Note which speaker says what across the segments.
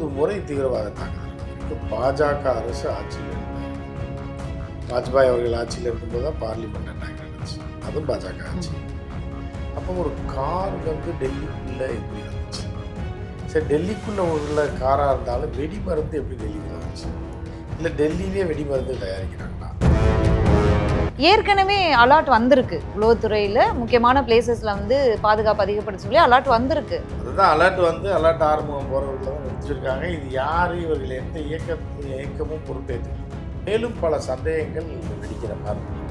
Speaker 1: ஒன்பது முறை தீவிரவாத தாக்குதல் பாஜக அரசு ஆட்சியில் வாஜ்பாய் அவர்கள் ஆட்சியில் இருக்கும்போது தான் பார்லிமெண்ட் அட்டாக் நடந்துச்சு அதுவும் பாஜக ஆட்சி. அப்போ ஒரு கார் வந்து டெல்லிக்குள்ளே எப்படி இருந்துச்சு? சரி டெல்லிக்குள்ளே உள்ள காராக இருந்தாலும் வெடி மருந்து எப்படி டெல்லிக்கு வந்துச்சு? இல்லை டெல்லியிலே வெடி மருந்து தயாரிக்கிறாங்க?
Speaker 2: ஏற்கனவே அலாட் வந்திருக்கு. உளவுத்துறையில் முக்கியமான பிளேசஸில் வந்து பாதுகாப்பு அதிகப்படுத்த சொல்லி அலாட் வந்திருக்கு.
Speaker 1: அதுதான் அலர்ட் வந்து அலர்ட் ஆறுமுகம் போகிறவர்கள் தான் வச்சிருக்காங்க இது யார்? இவர்கள் எந்த இயக்க இயக்கமும் பொறுப்பேற்று மேலும் பல சந்தேகங்கள் வெடிக்கிற மாதிரி இருக்கு.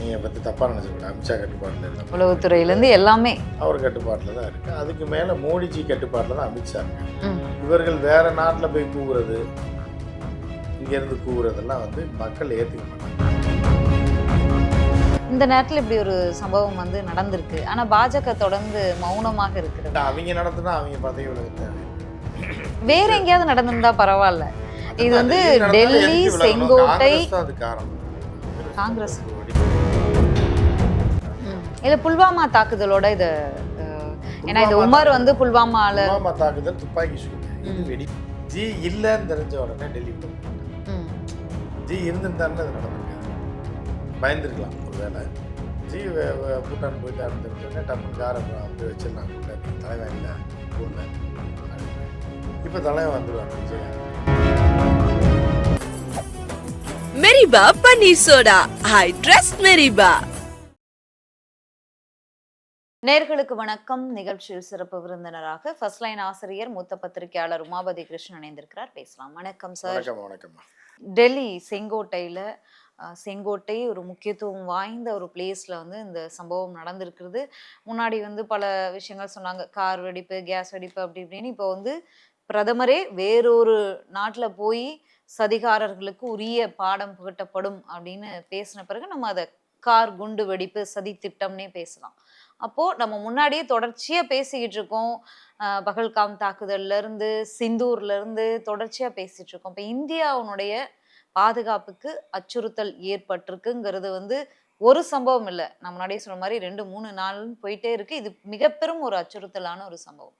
Speaker 1: நீங்கள் பற்றி தப்பாக நினச்சிக்கூட அமித்ஷா கட்டுப்பாட்டில் இல்லை
Speaker 2: உளவுத்துறையிலேருந்து எல்லாமே.
Speaker 1: அவர் கட்டுப்பாட்டில் தான் இருக்குது அதுக்கு மேலே மோடிஜி கட்டுப்பாட்டில் தான் அமித்ஷா இருக்காங்க. இவர்கள் வேற நாட்டில் போய் கூவுறது இங்கேருந்து கூவுறதெல்லாம் வந்து மக்கள் ஏற்றுக்க மாட்டாங்க
Speaker 2: இந்த நேரத்தில் இப்படி ஒரு சம்பவம் வந்து நடந்திருக்கு. ஆனால் பாஜக தொடர்ந்து மௌனமாக இருக்கிறது.
Speaker 1: அவங்க நடத்தினா அவங்க பதவி விலக தேவை.
Speaker 2: வேற எங்கேயாவது நடந்திருந்தா பரவாயில்ல. இது வந்து டெல்லி? செங்கோட்டை,
Speaker 1: காங்கிரஸ்.
Speaker 2: இல்ல புல்வாமா தாக்குதலோட இதை ஏன்னா இந்த உமர் வந்து புல்வாமால
Speaker 1: புல்வாமா தாக்குதல் துப்பாக்கி சூடு. இது வெடி ஜி இல்லைன்னு தெரிஞ்ச உடனே டெல்லி போய்
Speaker 2: ம்,
Speaker 1: ஜி இருந்திருந்தாருன்னு அது நடந்திருக்காது பயந்துருக்கலாம் ஒரு ஜி பூட்டான் போயிட்டாருன்னு தெரிஞ்சோடனே டப்புனு காரை வந்து வச்சிடலாம். கூட்டாண்டி தலைவன் இல்லை ஊரில். இப்போ தலைவன் வந்துடுவாங்க விஜய்
Speaker 3: மெரிபா பன்னீர் சோடா. ஐ ட்ரஸ்ட் மெரிபா.
Speaker 2: நேர்களுக்கு வணக்கம். நிகழ்ச்சியில் சிறப்பு விருந்தினராக ஃபர்ஸ்ட் லைன் ஆசிரியர் மூத்த பத்திரிகையாளர் உமாபதி கிருஷ்ணன் இணைந்திருக்கிறார். பேசலாம். வணக்கம் சார்
Speaker 1: வணக்கம் வணக்கம்மா.
Speaker 2: டெல்லி செங்கோட்டையில் செங்கோட்டை ஒரு முக்கியத்துவம் வாய்ந்த ஒரு பிளேஸில் வந்து இந்த சம்பவம் நடந்திருக்கிறது. முன்னாடி வந்து பல விஷயங்கள் சொன்னாங்க. கார் வெடிப்பு கேஸ் வெடிப்பு அப்படி இப்படின்னு. இப்போ வந்து பிரதமரே வேறொரு நாட்டில் போய் சதிகாரர்களுக்கு உரிய பாடம் புகட்டப்படும் அப்படின்னு பேசின பிறகு நம்ம அதை கார் குண்டு வெடிப்பு சதி திட்டம்னே பேசலாம். அப்போது நம்ம முன்னாடியே தொடர்ச்சியாக பேசிக்கிட்டு இருக்கோம் பகல்காம் தாக்குதல்ல இருந்து சிந்தூர்ல இருந்து தொடர்ச்சியாக பேசிட்டு இருக்கோம் இப்போ இந்தியாவுடைய பாதுகாப்புக்கு அச்சுறுத்தல் ஏற்பட்டிருக்குங்கிறது வந்து ஒரு சம்பவம் இல்லை. நான் முன்னாடியே சொன்ன மாதிரி ரெண்டு மூணு நாள்னு போயிட்டே இருக்கு. இது மிக பெரும் ஒரு அச்சுறுத்தலான ஒரு சம்பவம்.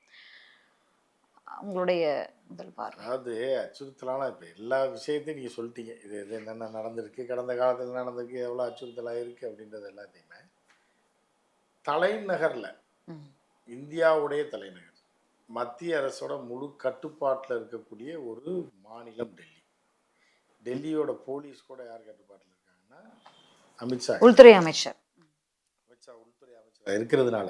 Speaker 2: உங்களுடைய முதல் பார்வை.
Speaker 1: அதாவது அச்சுறுத்தலான இப்போ எல்லா விஷயத்தையும் நீங்கள் சொல்லிட்டீங்க. இது இது என்னென்ன நடந்திருக்கு கடந்த காலத்தில் நடந்திருக்கு எவ்வளோ அச்சுறுத்தலாக இருக்குது அப்படின்றது எல்லாத்தையுமே. தலைநகரில். இந்தியாவுடைய தலைநகர். மத்திய அரசோட முழு கட்டுப்பாட்டில் இருக்கக்கூடிய ஒரு மாநிலம் டெல்லி. டெல்லியோட போலீஸ் கூட யார் கட்டுப்பாட்டில் இருக்காங்கன்னா அமித்ஷா
Speaker 2: உள்துறை அமைச்சர்.
Speaker 1: அமித்ஷா உள்துறை அமைச்சராக இருக்கிறதுனால.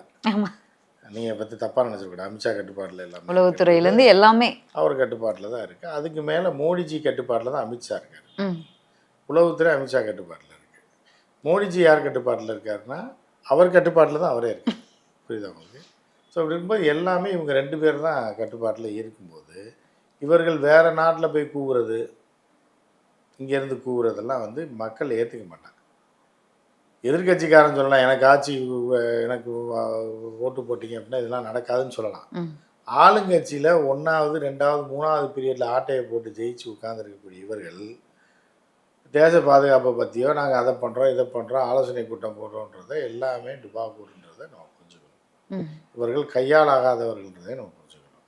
Speaker 1: நீங்கள் பற்றி தப்பாக நினச்சிருக்கூடாது அமித்ஷா கட்டுப்பாட்டில் எல்லாமே.
Speaker 2: உளவுத்துறையிலேருந்து எல்லாமே.
Speaker 1: அவர் கட்டுப்பாட்டில் தான் இருக்குது அதுக்கு மேலே மோடிஜி கட்டுப்பாட்டில் தான் அமித்ஷா இருக்கார். உளவுத்துறை அமித்ஷா கட்டுப்பாட்டில் இருக்குது மோடிஜி யார் கட்டுப்பாட்டில் இருக்காருன்னா அவர் கட்டுப்பாட்டில் தான் அவரே இருக்கு புரியுதா உங்களுக்கு? ஸோ அப்படி இருக்கும்போது எல்லாமே இவங்க ரெண்டு பேர் தான் கட்டுப்பாட்டில் இருக்கும்போது இவர்கள் வேறு நாட்டில் போய் கூவுறது இங்கேருந்து கூவுறதெல்லாம் வந்து மக்கள் ஏற்றுக்க மாட்டாங்க. எதிர்க்கட்சிக்காரன் சொல்லலாம் எனக்கு ஆட்சி எனக்கு ஓட்டு போட்டீங்க அப்படின்னா இதெல்லாம் நடக்காதுன்னு சொல்லலாம். ஆளுங்கட்சியில் ஒன்றாவது ரெண்டாவது மூணாவது பீரியடில் ஆட்டையை போட்டு ஜெயிச்சு உட்காந்துருக்கக்கூடிய இவர்கள் தேச பாதுகாப்பை பற்றியோ நாங்கள் அதை பண்ணுறோம் இதை பண்ணுறோம் ஆலோசனை கூட்டம் போடுறோன்றதை எல்லாமே டுபாக்கூருன்றதை நம்ம புரிஞ்சுக்கணும். இவர்கள் கையாளாகாதவர்கள்ன்றதை நம்ம புரிஞ்சுக்கணும்.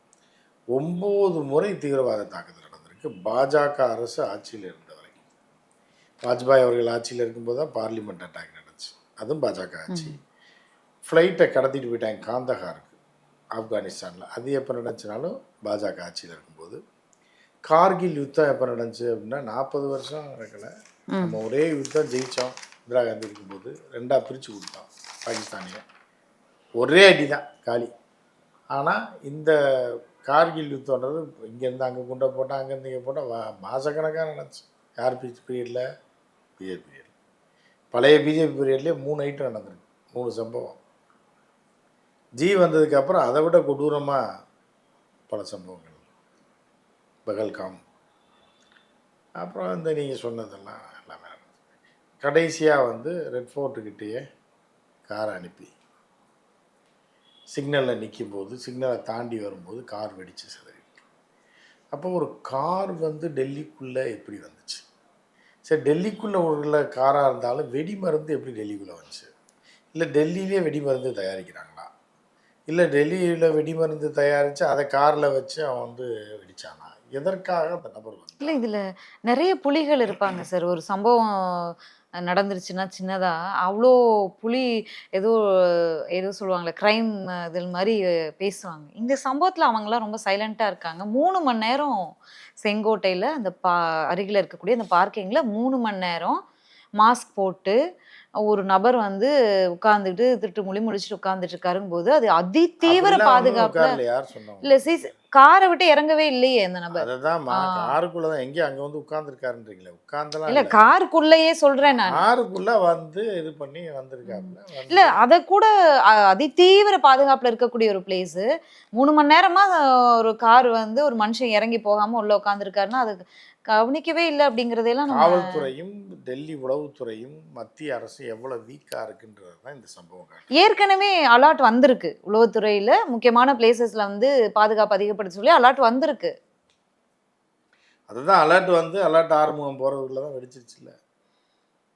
Speaker 1: ஒம்பது முறை தீவிரவாத தாக்குதல் நடந்திருக்கு. பாஜக அரசு ஆட்சியில் இருந்த வரைக்கும். வாஜ்பாய் அவர்கள் ஆட்சியில் இருக்கும்போது தான் பார்லிமெண்ட் அட்டாக் நடந்துச்சு. அதுவும் பாஜக ஆட்சி. ஃப்ளைட்டை கடத்திட்டு போயிட்டாங்க காந்தஹாருக்கு ஆப்கானிஸ்தானில். அது எப்போ நடந்துச்சுனாலும் பாஜக ஆட்சியில் இருக்கும்போது கார்கில் யுத்தம் எப்போ நடந்துச்சு அப்படின்னா நாற்பது வருஷம் நடக்கலை. நம்ம ஒரே யுத்தம் ஜெயித்தோம் இந்திரா காந்தி இருக்கும்போது ரெண்டாக பிரித்து கொடுத்தோம் பாகிஸ்தானிய. ஒரே அடி தான் காலி. ஆனால் இந்த கார்கில் யுத்தம்ன்றது இங்கேருந்து அங்கே குண்டை போட்டால் அங்கேருந்து இங்கே போட்டால் மாதக்கணக்காக நடந்துச்சு. யார் பிரிச்சு பீரியடில் பிஜேபி பீரியட் பழைய பிஜேபி பீரியட்லேயே மூணு ஐட்டம் நடந்திருக்கு. மூணு சம்பவம். ஜி வந்ததுக்கப்புறம் அதை விட கொடூரமாக பல சம்பவங்கள். பகல்காம். அப்புறம் இந்த நீங்கள் சொன்னதெல்லாம் எல்லாமே கடைசியாக வந்து ரெட் ஃபோர்ட்டுக்கிட்டேயே காரை அனுப்பி. சிக்னலில் நிற்கும்போது சிக்னலை தாண்டி வரும்போது கார் வெடிச்சு சிதறி. அப்போ ஒரு கார் வந்து டெல்லிக்குள்ளே எப்படி வந்துச்சு? சரி டெல்லிக்குள்ளே உள்ள காராக இருந்தாலும் வெடி மருந்து எப்படி டெல்லிக்குள்ளே வந்துச்சு? இல்லை டெல்லியிலே வெடி மருந்து தயாரிக்கிறாங்களா? இல்லை டெல்லியில் வெடி மருந்து தயாரித்து அதை காரில் வச்சு அவன் வந்து வெடிச்சானா? எதற்காக அந்த நபர்
Speaker 2: இல்லை இதில் நிறைய புலிகள் இருப்பாங்க சார். ஒரு சம்பவம் நடந்துருச்சுன்னா சின்னதா அவ்வளோ புலி ஏதோ ஏதோ சொல்லுவாங்களே க்ரைம் இதில் மாதிரி பேசுவாங்க. இந்த சம்பவத்தில் அவங்களாம் ரொம்ப சைலண்ட்டாக இருக்காங்க. மூணு மணி நேரம் செங்கோட்டையில் அந்த பா அருகில் இருக்கக்கூடிய அந்த பார்க்கிங்கில் மூணு மணி நேரம் மாஸ்க் போட்டு ஒரு நபர் வந்து உட்காந்துட்டு திருட்டு மொழி முடிச்சுட்டு உட்காந்துட்டு இருக்காருங்க போது அது
Speaker 1: உட்காரல, யார் சொன்னவங்க
Speaker 2: இல்ல சிஸ் காரை விட்டு இறங்கவே இல்லையே அந்த நபர்.
Speaker 1: அதுதான். காருக்குள்ள தான் எங்கே அங்கே வந்து உட்கார்ந்துருக்காருன்றீங்களே உட்கார்ந்தலாம்
Speaker 2: இல்ல காருக்குள்ளேயே சொல்றேன் நான்.
Speaker 1: காருக்குள்ள வந்து இது பண்ணி வந்திருக்காப்புல வந்து-
Speaker 2: இல்ல அத கூட அ- அதிதீவிர பாதுகாப்புல இருக்கக்கூடிய ஒரு பிளேஸ் மூணு மணி நேரமா அஹ், ஒரு கார் வந்து ஒரு மனுஷன் இறங்கி போகாம உள்ள உட்காந்துருக்காருன்னா அது கவனிக்கவே இல்லை அப்படிங்கறதெல்லாம் நம்ம
Speaker 1: காவல்துறையும் டெல்லி உளவுத்துறையும் மத்திய அரசு எவ்வளவு வீக்கா இருக்குன்றது தான் இந்த சம்பவம்.
Speaker 2: ஏற்கனவே அலர்ட் வந்திருக்கு. உளவுத்துறையில முக்கியமான பிளேசஸ்ல வந்து பாதுகாப்பு அதிகப்படுத்த சொல்லி அலர்ட் வந்திருக்கு.
Speaker 1: அதுதான் அலர்ட் வந்து அலர்ட் ஆறுமுகம் போகிறதுக்குள்ள தான் வெடிச்சிருச்சுல்ல.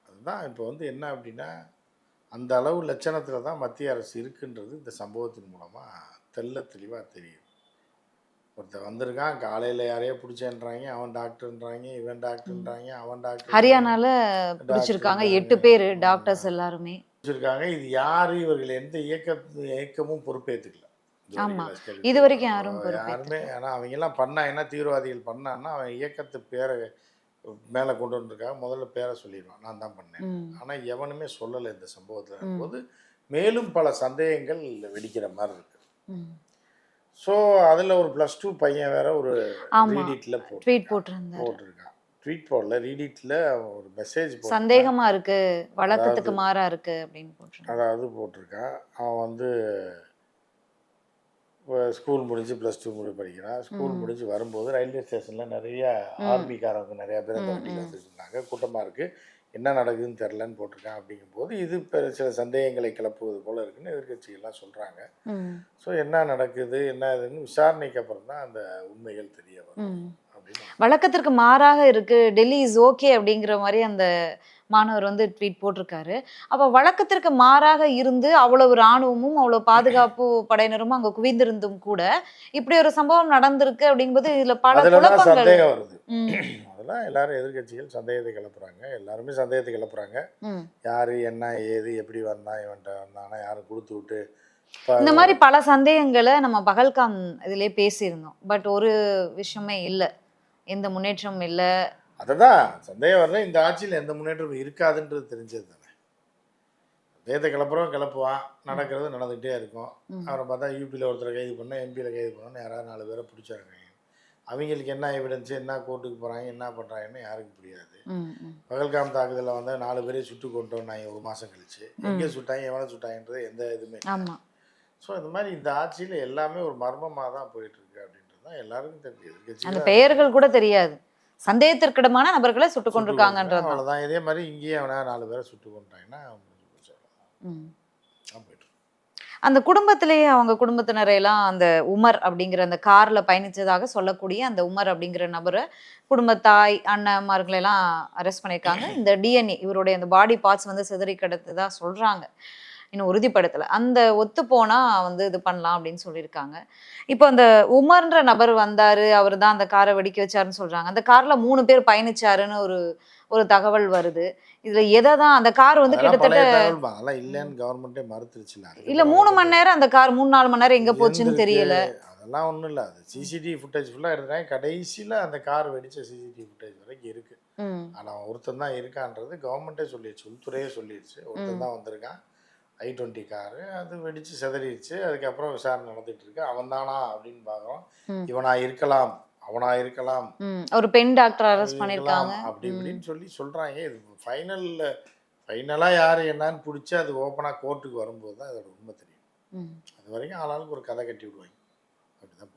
Speaker 1: அதுதான் இப்போ வந்து என்ன அப்படின்னா அந்த அளவு லட்சணத்தில் தான் மத்திய அரசு இருக்குன்றது இந்த சம்பவத்தின் மூலமாக தெள்ள தெளிவாக தெரியுது. ஒருத்தன் வந்திருக்கான் காலையில் யாரையோ பிடிச்சேன்றாங்க அவன் டாக்டர்ன்றாங்க இவன் டாக்டர்ன்றாங்க அவன் டாக்டர்
Speaker 2: ஹரியானால பிடிச்சிருக்காங்க எட்டு பேர் டாக்டர்ஸ் எல்லாருமே
Speaker 1: பிடிச்சிருக்காங்க இது யாரு இவர்கள் எந்த இயக்க இயக்கமும் பொறுப்பேற்றுக்கல
Speaker 2: ஆமா. இது வரைக்கும் யாரும்.
Speaker 1: யாருமே ஆனால் அவங்க எல்லாம் பண்ணாங்கன்னா தீவிரவாதிகள் பண்ணான்னா அவன் இயக்கத்து பேரை மேலே கொண்டு வந்திருக்காங்க முதல்ல பேரை சொல்லிடுவான் நான் தான் பண்ணேன்
Speaker 2: ம்.
Speaker 1: ஆனால் எவனுமே சொல்லலை இந்த சம்பவத்தில். போது மேலும் பல சந்தேகங்கள் வெடிக்கிற மாதிரி இருக்கு. ஸோ அதில் ஒரு ப்ளஸ் டூ பையன் வேற ஒரு. ரீடிட்டில்
Speaker 2: ட்வீட் போட்டிருந்தாரு.
Speaker 1: போட்டிருக்கான். ட்வீட் போடல ரீடிட்டில் ஒரு மெசேஜ் போட்டு
Speaker 2: சந்தேகமா இருக்கு வழக்கத்துக்கு மாறா இருக்கு அப்படின்னு போட்டிருந்தாரு
Speaker 1: அதாவது போட்டிருக்கான். அவன் வந்து ஸ்கூல் முடிஞ்சு ப்ளஸ் டூ முடி படிக்கிறான். ஸ்கூல். முடிஞ்சு வரும்போது ரயில்வே ஸ்டேஷனில் நிறைய. ஆர்மிக்காரங்க நிறைய பேர் அந்த வண்டியில்
Speaker 2: ம்.
Speaker 1: வந்துருந்தாங்க கூட்டமாக இருக்குது என்ன நடக்குதுன்னு தெரிலன்னு போட்டிருக்கான் அப்படிங்கும்போது இது பெரு சில சந்தேகங்களை கிளப்புவது போல இருக்குன்னு எதிர்கட்சிகள்லாம் சொல்கிறாங்க. ஸோ என்ன நடக்குது என்ன இதுன்னு விசாரணைக்கு அப்புறம் தான் அந்த உண்மைகள் தெரிய வரும்.
Speaker 2: வழக்கத்திற்கு மாறாக இருக்கு. டெல்லி இஸ் ஓகே அப்படிங்கிற மாதிரி அந்த மாணவர் வந்து ட்வீட் போட்டிருக்காரு. அப்ப வழக்கத்திற்கு மாறாக இருந்து அவ்வளவு ராணுவமும் அவ்வளவு பாதுகாப்பு படையினரும் அங்க குவிந்திருந்தும் கூட இப்படி ஒரு சம்பவம் நடந்திருக்கு அப்படிங்கும்போது இதுல பல குழப்பங்கள்.
Speaker 1: வருது. அதெல்லாம் எல்லாரும் எதிர்கட்சிகள் சந்தேகத்தை கிளப்புறாங்க. எல்லாருமே சந்தேகத்தை கிளப்புறாங்க. யார் என்ன ஏது எப்படி வந்தான் இவன்ட்ட வந்தானா யாரும் கொடுத்து விட்டு
Speaker 2: இந்த மாதிரி பல சந்தேகங்களை நம்ம பகல்காம் இதிலே பேசியிருந்தோம். பட் ஒரு விஷயமே இல்லை. எந்த முன்னேற்றமும் இல்லை.
Speaker 1: அதுதான். சந்தேகம் வரல. இந்த ஆட்சியில் எந்த முன்னேற்றமும் இருக்காதுன்றது தெரிஞ்சது தானே. சந்தேகத்தை கிளப்புறவன் கிளப்புவான். நடக்கிறது நடந்துகிட்டே இருக்கும்.
Speaker 2: ம்.
Speaker 1: அவரை பார்த்தா யூபியில் ஒருத்தரை கைது பண்ண எம்பியில் கைது பண்ணணும் யாராவது நாலு பேரை பிடிச்சாங்க. அவங்களுக்கு என்ன எவிடன்ஸ் என்ன கோர்ட்டுக்கு போகிறாங்க என்ன பண்ணுறாங்கன்னு யாருக்கும் புரியாது. பகல்காம் தாக்குதலில் வந்து நாலு பேரையும் சுட்டு கொண்டு வந்தாங்க ஒரு மாதம் கழிச்சு. எங்கே சுட்டாங்க எவனை சுட்டாங்கன்றது எந்த இதுவுமே ஸோ இந்த மாதிரி இந்த ஆட்சியில் எல்லாமே ஒரு மர்மமாக தான் போயிட்டு இருக்கு அப்படின்றது தான் எல்லாருக்கும் தெரியுது
Speaker 2: அந்த பெயர்கள் கூட தெரியாது. சந்தேகத்திற்கிடமான நபர்களை சுட்டு கொண்டிருக்காங்கன்றது
Speaker 1: அவ்வளோதான் இதே மாதிரி இங்கேயே அவனா நாலு பேரை சுட்டு கொண்டாங்கன்னா முடிஞ்சு போச்சு அவ்வளவுதான்.
Speaker 2: ம்.
Speaker 1: அதான் போயிட்டு இருக்கு.
Speaker 2: அந்த குடும்பத்திலேயே அவங்க குடும்பத்தினரையெல்லாம் அந்த உமர் அப்படிங்கிற அந்த காரில் பயணித்ததாக சொல்லக்கூடிய அந்த உமர் அப்படிங்கிற நபரை குடும்பத்தாய் அண்ணன்மார்களை எல்லாம் அரெஸ்ட் பண்ணியிருக்காங்க. இந்த டிஎன்ஏ இவருடைய அந்த பாடி பார்ட்ஸ் வந்து சிதறி கிடத்ததா சொல்கிறாங்க இன்னும் உறுதிப்படுத்தலை. அந்த ஒத்து போனா வந்து இது பண்ணலாம் அப்படின்னு சொல்லியிருக்காங்க. இப்போ அந்த உமர்ன்ற நபர் வந்தாரு அவர் தான் அந்த காரை வெடிக்க வச்சாருன்னு சொல்றாங்க. அந்த கார்ல மூணு பேர் பயணிச்சாருன்னு ஒரு ஒரு தகவல் வருது. இதுல எதை தான் அந்த கார் வந்து கிட்டத்தட்ட.
Speaker 1: அதெல்லாம் இல்லைன்னு கவர்மெண்ட்டே மறுத்துருச்சுல.
Speaker 2: இல்ல மூணு மணி நேரம் அந்த கார் மூணு நாலு மணி நேரம் எங்க போச்சுன்னு. தெரியல.
Speaker 1: அதெல்லாம் ஒன்றும் இல்லை. அது சிசிடிவி ஃபுட்டேஜ் ஃபுல்லாக எடுத்தாங்க கடைசியில் அந்த கார் வெடிச்ச சிசிடிவி ஃபுட்டேஜ் வரைக்கும் இருக்குது
Speaker 2: ம்,
Speaker 1: ஆனால் ஒருத்தன் தான் இருக்கான்றது கவர்மெண்ட்டே சொல்லிடுச்சு உள்துறையே சொல்லிடுச்சு ஒருத்தன் தான் வந்திருக்கான். ஐ டுவெண்ட்டி காரு அது வெடிச்சு சிதறிடுச்சு. அதுக்கப்புறம் விசாரணை நடந்துட்டு இருக்கு அவன் தானா அப்படின்னு பார்க்குறோம். இவனா இருக்கலாம். அவனா இருக்கலாம்.
Speaker 2: ஒரு பெண் டாக்டர் அரெஸ்ட் பண்ணிருக்காங்க
Speaker 1: அப்படி இப்படின்னு சொல்லி சொல்றாங்க. இது ஃபைனல்ல ஃபைனலா யாரு என்னன்னு பிடிச்சி அது ஓப்பனா கோர்ட்டுக்கு வரும்போது தான் அதோட உண்மை தெரியும். அது வரைக்கும் ஆளாளுக்கு ஒரு கதை கட்டி விடுவாங்க. அப்படிதான்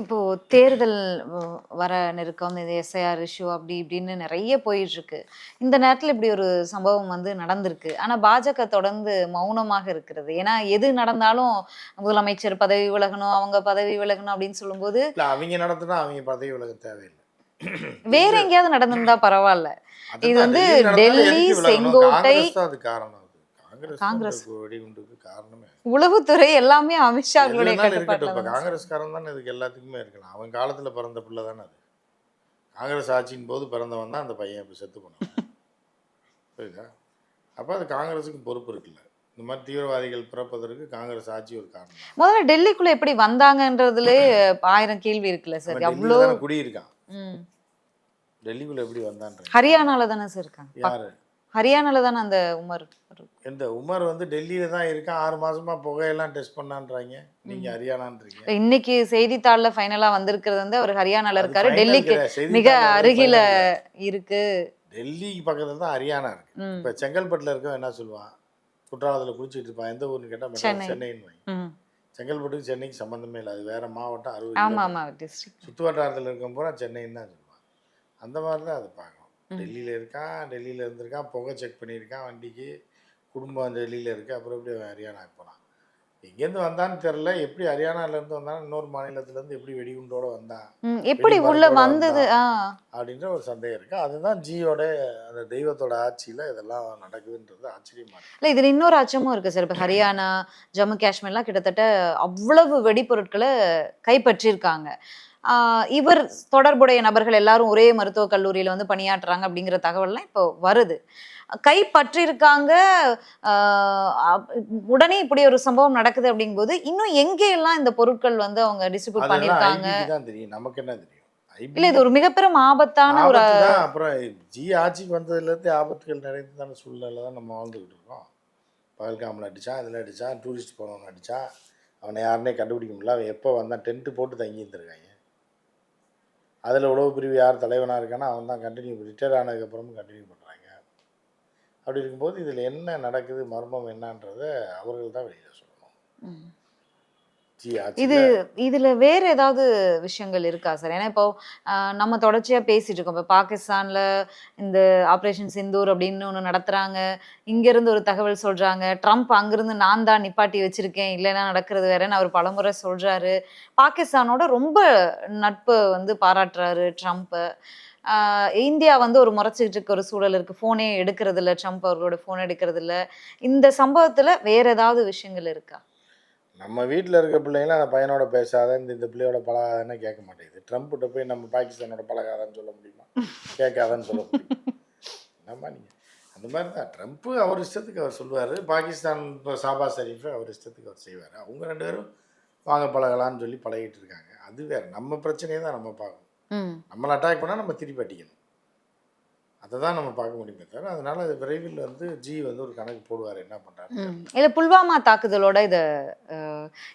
Speaker 2: இப்போ தேர்தல் வர நெருக்கம் இது எஸ்ஐஆர் இஷ்யூ அப்படி இப்படின்னு நிறைய போயிட்டு இருக்கு இந்த நேரத்துல இப்படி ஒரு சம்பவம் வந்து நடந்திருக்கு. ஆனா பாஜக தொடர்ந்து மௌனமாக இருக்கிறது. ஏன்னா எது நடந்தாலும் முதலமைச்சர் பதவி விலகணும் அவங்க பதவி விலகணும் அப்படின்னு சொல்லும்போது
Speaker 1: அவங்க நடத்தினா அவங்க பதவி விலக தேவையில்லை.
Speaker 2: வேற எங்கேயாவது நடந்திருந்தா பரவாயில்ல. இது வந்து
Speaker 1: டெல்லி?
Speaker 2: செங்கோட்டை-
Speaker 1: காரணம். காங்கிரஸ் வெடிகுண்டுக்கு காரணமே.
Speaker 2: உளவுத்துறை எல்லாமே
Speaker 1: எதுனாலும் இருக்கட்டும். இப்போ
Speaker 2: கட்டுப்பாட்டில்
Speaker 1: காங்கிரஸ்காரன் தானே இதுக்கு எல்லாத்துக்குமே இருக்கலாம். அவன் காலத்தில் பிறந்த பிள்ளை தானே அது. காங்கிரஸ் ஆட்சியின் போது பிறந்தவன் தான் அந்த பையன் இப்போ செத்து போனான். புரியுதா? அப்போ அது காங்கிரஸுக்கு பொறுப்பு இருக்குல்ல. இந்த மாதிரி தீவிரவாதிகள் பிறப்பதற்கு காங்கிரஸ் ஆட்சி ஒரு காரணம்
Speaker 2: முதல்ல டெல்லிக்குள்ள எப்படி வந்தாங்கன்றதுல ஆயிரம் கேள்வி இருக்குல்ல சார். அவ்வளோ
Speaker 1: குடியிருக்கான். டெல்லிக்குள்ள எப்படி வந்தான்ற
Speaker 2: ஹரியானால தானே சார் இருக்காங்க.
Speaker 1: யாரு?
Speaker 2: ஹரியானால தானே அந்த உமர்.
Speaker 1: எந்த உமர் வந்து டெல்லியில தான் இருக்கான் ஆறு மாசமா புகையெல்லாம் டெஸ்ட் பண்ணான்றாங்க. நீங்க ஹரியானான்றீங்க.
Speaker 2: இன்னைக்கு செய்தித்தாள்ல ஃபைனலா வந்திருக்கிறது வந்து அவர் ஹரியானால இருக்காரு. டெல்லிக்கு மிக அருகில. இருக்கு.
Speaker 1: டெல்லிக்கு பக்கத்துல தான் ஹரியானா இருக்கு. இப்ப செங்கல்பட்டுல இருக்கவன் என்ன சொல்லுவான்? குற்றாலத்துல குளிச்சிட்டு இருப்பான். எந்த ஊர்னு கேட்டா மெட்ராஸ்
Speaker 2: சென்னை.
Speaker 1: சென்னைன்னு. செங்கல்பட்டுக்கு சென்னைக்கு சம்மந்தமே இல்லை. அது வேற மாவட்டம் அறுபது சுற்று வட்டாரத்தில் இருக்கும் பூரா சென்னைன்னு தான் சொல்லுவான். அந்த மாதிரி தான் அதை பார்க்கணும். டெல்லியில் இருக்கான் டெல்லியில் இருந்திருக்கான் புகை செக் பண்ணியிருக்கான் வண்டிக்கு. குடும்பம் டெல்லியில் இருக்கு. அப்புறம் எப்படி ஹரியானாக்கு போனான்? எங்கேருந்து வந்தான்னு தெரில எப்படி ஹரியானாலேருந்து வந்தாலும் இன்னொரு மாநிலத்திலேருந்து எப்படி வெடிகுண்டோட வந்தான்
Speaker 2: எப்படி உள்ள வந்தது?
Speaker 1: அப்படின்ற ஒரு சந்தேகம் இருக்கு. அதுதான் ஜியோட அந்த தெய்வத்தோட ஆட்சியில் இதெல்லாம் நடக்குதுன்றது ஆச்சரியமா
Speaker 2: இல்ல இதுல இன்னொரு அச்சமும் இருக்கு சார். இப்ப ஹரியானா ஜம்மு காஷ்மீர்லாம் கிட்டத்தட்ட அவ்வளவு வெடிப்பொருட்களை கைப்பற்றியிருக்காங்க. இவர் தொடர்புடைய நபர்கள் எல்லாரும் ஒரே மருத்துவக் கல்லூரியில வந்து பணியாற்றுறாங்க அப்படிங்கிற தகவல்லாம் இப்போ வருது. அப்- உடனே இப்படி ஒரு சம்பவம் நடக்குது அப்படிங்கும்போது இன்னும் எங்கெல்லாம் இந்த பொருட்கள் வந்து அவங்க டிஸ்ட்ரிபியூட் பண்ணியிருக்காங்க?
Speaker 1: தெரியும். நமக்கு என்ன தெரியும்?
Speaker 2: இல்ல இது ஒரு மிகப்பெரும் ஆபத்தான ஒரு
Speaker 1: அப்புறம் ஜி ஆட்சிக்கு வந்ததுலேருந்து ஆபத்துகள் நிறைந்ததான சூழ்நிலை தான் நம்ம வாழ்ந்துக்கிட்டு இருக்கோம். பகல்காமில் அடித்தான் இதில் அடித்தான் டூரிஸ்ட் போனவன் அடித்தான் அவனை யாருனே கண்டுபிடிக்க முடியல. அவன் எப்போ வந்தான்? டென்ட்டு போட்டு தங்கி இருந்திருக்காங்க அதில் உளவு பிரிவு யார் தலைவனாக இருக்கானோ அவன் தான் கண்டினியூ ரிட்டையர் ஆனதுக்கப்புறமும் கண்டினியூ பண்ணுறாங்க அப்படி இருக்கும்போது இதில் என்ன நடக்குது மர்மம் என்னன்றதை அவர்கள் தான் வெளியில் சொல்லணும்.
Speaker 2: இது இதுல வேற ஏதாவது விஷயங்கள் இருக்கா சார்? ஏன்னா இப்போ நம்ம தொடர்ச்சியா பேசிட்டு இருக்கோம். இப்போ பாகிஸ்தான்ல இந்த ஆபரேஷன் சிந்தூர் அப்படின்னு ஒண்ணு நடத்துறாங்க. இங்க இருந்து ஒரு தகவல் சொல்றாங்க. ட்ரம்ப் அங்கிருந்து நான் தான் நிப்பாட்டி வச்சிருக்கேன். இல்லைன்னா நடக்கிறது வேறன்னு அவர் பலமுறை சொல்றாரு. பாகிஸ்தானோட ரொம்ப நட்பு வந்து பாராட்டுறாரு ட்ரம்ப். இந்தியா வந்து ஒரு முறைச்சிட்டு இருக்க ஒரு சூழல் இருக்கு. ஃபோனே எடுக்கிறது இல்ல ட்ரம்ப் அவர்களோட ஃபோன் எடுக்கிறது இல்ல இந்த சம்பவத்துல வேற ஏதாவது விஷயங்கள் இருக்கா?
Speaker 1: நம்ம வீட்டில் இருக்க பிள்ளைங்களும் அந்த பையனோட பேசாத இந்த இந்த பிள்ளையோட பழகாதன்னு கேட்க மாட்டேங்குது. ட்ரம்ப்கிட்ட போய் நம்ம பாகிஸ்தானோட பழகாதன்னு சொல்ல முடியுமா? கேட்காதன்னு சொல்ல முடியுமா? என்னம்மா நீங்கள் அந்த மாதிரி தான் ட்ரம்ப்பு அவர் இஷ்டத்துக்கு அவர் சொல்லுவார். பாகிஸ்தான் இப்போ சாபா ஷரீஃபு அவர் இஷ்டத்துக்கு அவர் செய்வார். அவங்க ரெண்டு பேரும் வாங்க பழகலான்னு சொல்லி பழகிட்டு இருக்காங்க. அது வேறு. நம்ம பிரச்சனையை தான் நம்ம பார்க்கணும். நம்மளை அட்டாக் பண்ணால் நம்ம திருப்பி அடிக்கணும். அதை தான் நம்ம பார்க்க முடியுமே தவிர அதனால அது விரைவில் வந்து ஜி வந்து ஒரு கணக்கு போடுவார். என்ன பண்ணுறாரு.
Speaker 2: இல்ல புல்வாமா தாக்குதலோட இத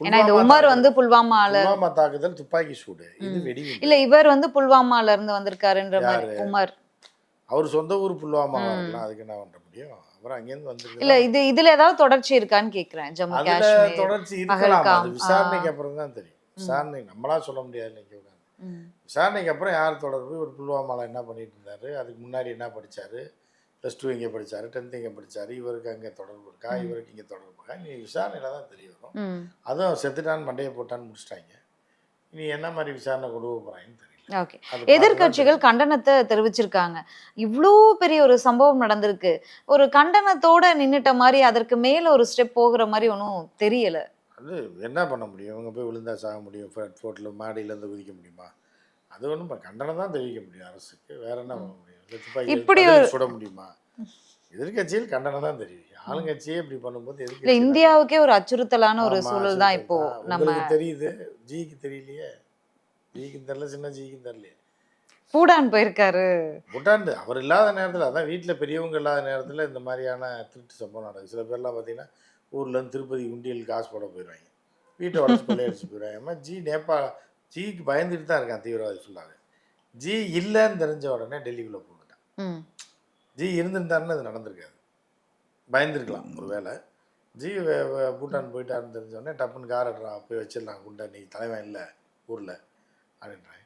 Speaker 2: ஏன்னா இந்த
Speaker 1: புல்வாமா
Speaker 2: உமர். வந்து புல்வாமால
Speaker 1: புல்வாமா தாக்குதல் துப்பாக்கி சூடு. இது. வெடி
Speaker 2: இல்ல இவர் வந்து புல்வாமால இருந்து வந்திருக்காருன்ற மாதிரி? உமர்.
Speaker 1: அவர் சொந்த ஊர் புல்வாமாவா
Speaker 2: ம்.
Speaker 1: இருக்கலாம் அதுக்கு என்ன பண்ண முடியும்? அப்புறம் அங்கேருந்து வந்து
Speaker 2: இல்ல இது இதுல ஏதாவது தொடர்ச்சி இருக்கான்னு கேக்குறேன். ஜம்மு காஷ்மீர்
Speaker 1: தொடர்ச்சி இருக்கலாம். அது விசாரணைக்கு. அப்புறம் தான் தெரியும். விசாரணை நம்மளா சொல்ல முடியாது இன்னைக்கு. விசாரணைக்கு அப்புறம் யார் தொடர்பு? ஒரு புல்வாமாவில் என்ன பண்ணிட்டு இருந்தாரு? அதுக்கு முன்னாடி என்ன படிச்சாரு? ப்ளஸ் டூ இங்கே படிச்சாரு? டென்த் இங்கே படிச்சாரு? இவருக்கு அங்கே தொடர்பு இருக்கா? இவருக்கு இங்கே தொடர்பு இருக்கா? நீ விசாரணையில தான் தெரிய வரும். அதுவும் செத்துட்டான் மண்டையை போட்டான்னு முடிச்சிட்டாங்க. இனி என்ன மாதிரி விசாரணை கொண்டு போக போறாங்கன்னு தெரியல.
Speaker 2: ஓகே எதிர்க்கட்சிகள் கண்டனத்தை தெரிவிச்சிருக்காங்க. இவ்வளோ பெரிய ஒரு சம்பவம் நடந்திருக்கு. ஒரு கண்டனத்தோட நின்னுட்ட மாதிரி அதற்கு மேல ஒரு ஸ்டெப் போகிற மாதிரி ஒன்றும் தெரியல.
Speaker 1: அது என்ன பண்ண முடியும்? இவங்க போய் விழுந்தா சாக முடியும்? ஃபோர்ட்டில் மாடியிலேருந்து குதிக்க முடியுமா? அது ஒன்றும் கண்டனம் தான் தெரிவிக்க முடியும் அரசுக்கு. வேற என்ன பண்ண முடியும்?
Speaker 2: இப்படி
Speaker 1: சுட முடியுமா? எதிர்க்கட்சியில் கண்டனம் தான் தெரிவிக்கும் ஆளுங்கட்சியே இப்படி பண்ணும்போது
Speaker 2: இல்ல இந்தியாவுக்கே ஒரு அச்சுறுத்தலான ஒரு சூழல் தான் இப்போ. நம்ம
Speaker 1: தெரியுது? ஜிக்கு தெரியலையே. ஜிக்கு தெரியல சின்ன ஜிக்கு தெரியலையே.
Speaker 2: பூடான் போயிருக்காரு.
Speaker 1: புட்டாண்டு அவர் இல்லாத நேரத்தில் அதான் வீட்டில் பெரியவங்க இல்லாத நேரத்தில் இந்த மாதிரியான திருட்டு சம்பவம் நடக்குது. சில பேர்லாம் பார்த்தீங்கன்னா ஊர்லேருந்து திருப்பதி உண்டியல் காசு போட போயிடுவாங்க. வீட்டை உடச்சு கொள்ளையடிச்சு போயிடுவாங்க. ஜி நேபா ஜிக்கு பயந்துட்டு தான் இருக்கான் தீவிரவாதி ஃபுல்லாகவே ஜி இல்லைன்னு தெரிஞ்ச உடனே டெல்லிக்குள்ளே போட்டுட்டான்
Speaker 2: ம்.
Speaker 1: ஜி இருந்திருந்தாருன்னு அது நடந்திருக்காது. பயந்துருக்கலாம் ஒரு வேளை. ஜி பூட்டான் போயிட்டாருன்னு தெரிஞ்ச உடனே டப்புன்னு கார் எடுறா போய் வச்சிடலாம் குண்டா நீ தலைவன் இல்லை ஊரில் அப்படின்றாங்க.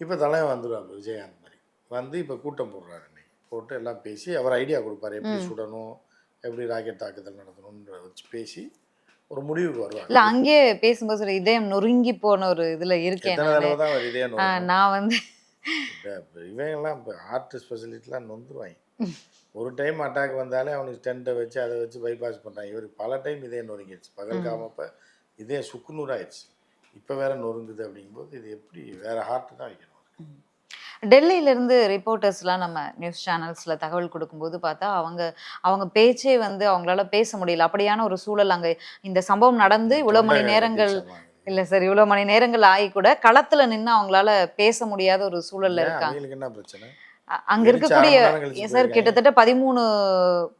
Speaker 1: இப்போ தலைவன் வந்துடுவார் விஜயகாந்த் மாதிரி. வந்து இப்போ கூட்டம் போடுறாரு இன்னைக்கு. போட்டு எல்லாம் பேசி அவர் ஐடியா கொடுப்பாரு எப்படி. சுடணும் எப்படி ராக்கெட் தாக்குதல் நடத்தணுன்ற வச்சு பேசி ஒரு முடிவுக்கு
Speaker 2: இல்ல
Speaker 1: வருவாங்க
Speaker 2: அங்கேயே பேசும்போது இதயம் நொறுங்கி போன ஒரு இதுல இருக்கேன் நான் வந்து
Speaker 1: இவங்கெல்லாம் இப்போ ஆர்ட் ஸ்பெஷலிட்டிலாம் நொந்துருவாங்க. ஒரு டைம் அட்டாக் வந்தாலே அவனுக்கு டென்ட்டை வச்சு அதை வச்சு பைபாஸ் பண்ணுறான் இவருக்கு பல டைம் இதே நொறுங்கிடுச்சு. பகல் காமப்போ இதே சுக்குநூறாயிடுச்சு இப்போ வேற நொறுங்குது அப்படிங்கும்போது இது எப்படி வேற ஹார்ட் தான் வைக்கணும்.
Speaker 2: டெல்லியில இருந்து ரிப்போர்ட்டர்ஸ்லாம் நம்ம நியூஸ் சேனல்ஸ்ல தகவல் கொடுக்கும்போது பார்த்தா அவங்க அவங்க பேச்சே வந்து அவங்களால பேச முடியல. அப்படியான ஒரு சூழல் அங்க இந்த சம்பவம் நடந்து இவ்வளவு மணி நேரங்கள் இல்ல சார் இவ்வளவு மணி நேரங்கள் ஆகி கூட களத்துல நின்னு அவங்களால பேச முடியாத ஒரு சூழல்ல இருக்காங்க.
Speaker 1: என்ன பிரச்சனை?
Speaker 2: அங்க இருக்கக்கூடிய சார். கிட்டத்தட்ட பதிமூணு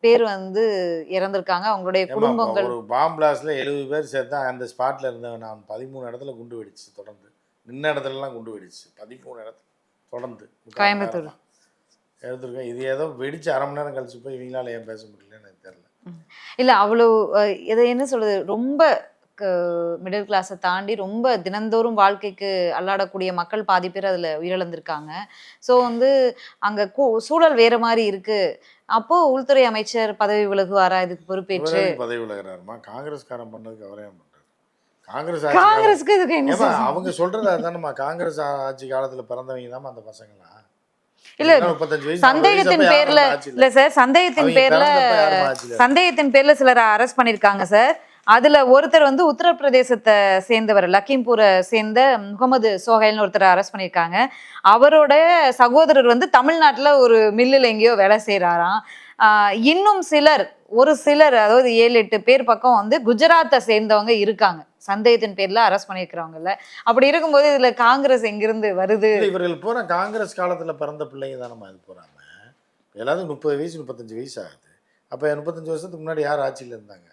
Speaker 2: பேர் வந்து இறந்திருக்காங்க. அவங்களுடைய குடும்பங்கள்
Speaker 1: ஒரு பாம் பிளாஸ்ட்ல எழுபது பேர் சேர்த்தா அந்த ஸ்பாட்ல இருந்தவன் நான் பதிமூணு இடத்துல குண்டு வெடிச்சு தொடர்ந்து. நின்ன இடத்துலலாம் குண்டு வெடிச்சு பதிமூணு இடத்துல தொடர்ந்து.
Speaker 2: கோயம்புத்தூர்.
Speaker 1: நேரமா. எடுத்திருக்கேன். இது ஏதோ வெடிச்சு அரை மணி நேரம் கழிச்சு போய் இவங்களால ஏன் பேச முடியலன்னு எனக்கு தெரியல.
Speaker 2: இல்ல அவ்வளவு அஹ், இதை என்ன சொல்றது? ரொம்ப மிடில் கிளாஸை தாண்டி ரொம்ப தினந்தோறும் வாழ்க்கைக்கு அல்லாடக்கூடிய மக்கள் பாதி பேர் அதுல உயிரிழந்திருக்காங்க. ஸோ வந்து அங்க சூழல் வேற மாதிரி இருக்கு. அப்போ உள்துறை அமைச்சர் பதவி விலகுவாரா? இதுக்கு பொறுப்பேற்று.
Speaker 1: பதவி விலகிறாருமா? காங்கிரஸ்காரன் பண்ணதுக்கு அவரே காங்கிரஸ்
Speaker 2: காங்கிரஸ்க்கு இதுக்கு என்ன?
Speaker 1: அவங்க சொல்றது அதுதானம்மா காங்கிரஸ் ஆட்சி காலத்துல பிறந்தவங்க தான் அந்த பசங்களா
Speaker 2: இல்ல, சந்தேகத்தின் பேர்ல இல்ல. சார் சந்தேகத்தின் பேர்ல. சந்தேகத்தின் பேர்ல சிலரை அரெஸ்ட் பண்ணிருக்காங்க சார். அதுல ஒருத்தர் வந்து உத்தரப்பிரதேசத்தை சேர்ந்தவர் லக்கிம்பூரை சேர்ந்த முகமது சோஹைல்னு ஒருத்தரை அரெஸ்ட் பண்ணியிருக்காங்க. அவரோட சகோதரர் வந்து தமிழ்நாட்டுல ஒரு மில்லில் எங்கேயோ வேலை செய்கிறாராம் இன்னும் சிலர் ஒரு சிலர் அதாவது ஏழு எட்டு பேர் பக்கம் வந்து குஜராத்தை சேர்ந்தவங்க இருக்காங்க. சந்தேகத்தின் பேர்ல அரெஸ்ட் பண்ணியிருக்கிறவங்கல்ல. அப்படி இருக்கும்போது இதுல காங்கிரஸ் எங்கிருந்து வருது?
Speaker 1: இவர்கள் பூரா காங்கிரஸ் காலத்துல பிறந்த பிள்ளைங்க தான் நம்ம அது போறாங்க எல்லாத்துக்கும் முப்பது வயசு முப்பத்தஞ்சு வயசு ஆகுது. அப்ப முப்பத்தஞ்சு வருஷத்துக்கு முன்னாடி யார் ஆட்சியில இருந்தாங்க?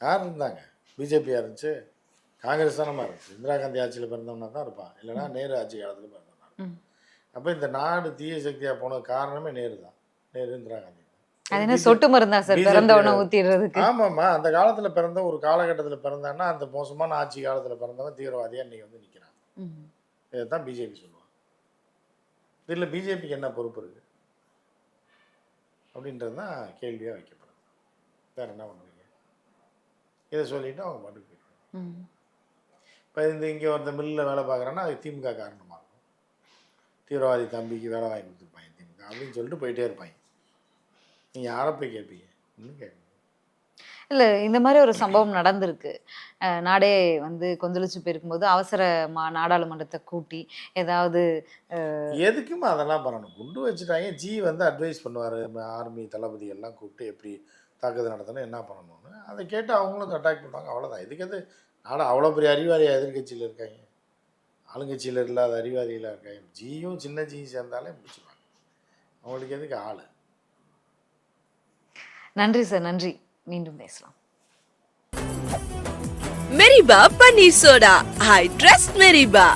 Speaker 1: யார் இருந்தாங்க பிஜேபி இருந்துச்சு? காங்கிரஸ் தானம்மா இருந்துச்சு. இந்திரா காந்தி ஆட்சியில் பிறந்தவனா தான் இருப்பான். இல்லைன்னா நேரு ஆட்சி காலத்துல பிறந்தவனா. அப்ப இந்த நாடு தீய சக்தியா போன காரணமே நேரு தான். நேரு இந்திரா காந்தி
Speaker 2: சொட்டு மருந்தா சார்? பிறந்தவன ஊத்திடுறதுக்கு.
Speaker 1: ஆமாம்மா. அந்த காலத்துல பிறந்த ஒரு காலகட்டத்துல பிறந்தான்னா அந்த மோசமான ஆட்சி காலத்துல பிறந்தவன் தீவிரவாதியா இன்னைக்கு வந்து நிக்கிறான்.
Speaker 2: ம்.
Speaker 1: இதைத்தான் பிஜேபி சொல்லுவாங்க. இதில் பிஜேபிக்கு என்ன பொறுப்பு இருக்கு? அப்படின்றது தான் கேள்வியாக வைக்கப்படுது. வேற என்ன பண்ணுவீங்க இதை சொல்லிட்டு அவங்க பாட்டுக்கு போயிடுவாங்க. இப்போ இந்த இங்கே ஒருத்த மில்லில் வேலை பார்க்குறான்னா அது திமுக காரணமாக இருக்கும் தீவிரவாதி தம்பிக்கு வேலை வாங்கி கொடுத்துருப்பாங்க திமுக அப்படின்னு சொல்லிட்டு போயிட்டே இருப்பாங்க. நீங்கள் யாரை போய் கேட்பீங்க? இன்னும் கேட்க
Speaker 2: இல்ல இந்த மாதிரி ஒரு சம்பவம் நடந்திருக்கு. நாடே வந்து கொந்தளிச்சு போயிருக்கும்போது அவசரமா நாடாளுமன்றத்தை கூட்டி ஏதாவது
Speaker 1: எதுக்குமா அதெல்லாம் பண்ணணும்? குண்டு வச்சுட்டாங்க. ஜி வந்து அட்வைஸ் பண்ணுவார் ஆர்மி தளபதி எல்லாம் கூப்பிட்டு எப்படி தாக்குதல் நடத்தணும் என்ன பண்ணணும்னு அதை கேட்டு அவங்களும் அட்டாக் பண்ணுவாங்க அவ்வளோதான் இதுக்கு எது? நானும் அவ்வளோ பெரிய அறிவாளியாக எதிர்கட்சியில் இருக்காங்க. ஆளுங்கட்சியில் இல்லாத அறிவாளிகளாக இருக்காங்க. ஜியும் சின்ன ஜியும் சேர்ந்தாலே முடிச்சுருவாங்க அவங்களுக்கு எதுக்கு ஆள்?
Speaker 2: நன்றி சார் நன்றி. மீண்டும் பேசலாம்.
Speaker 3: மெரிபா பன்னீர் சோடா ஐ ட்ரஸ்ட் மெரிபா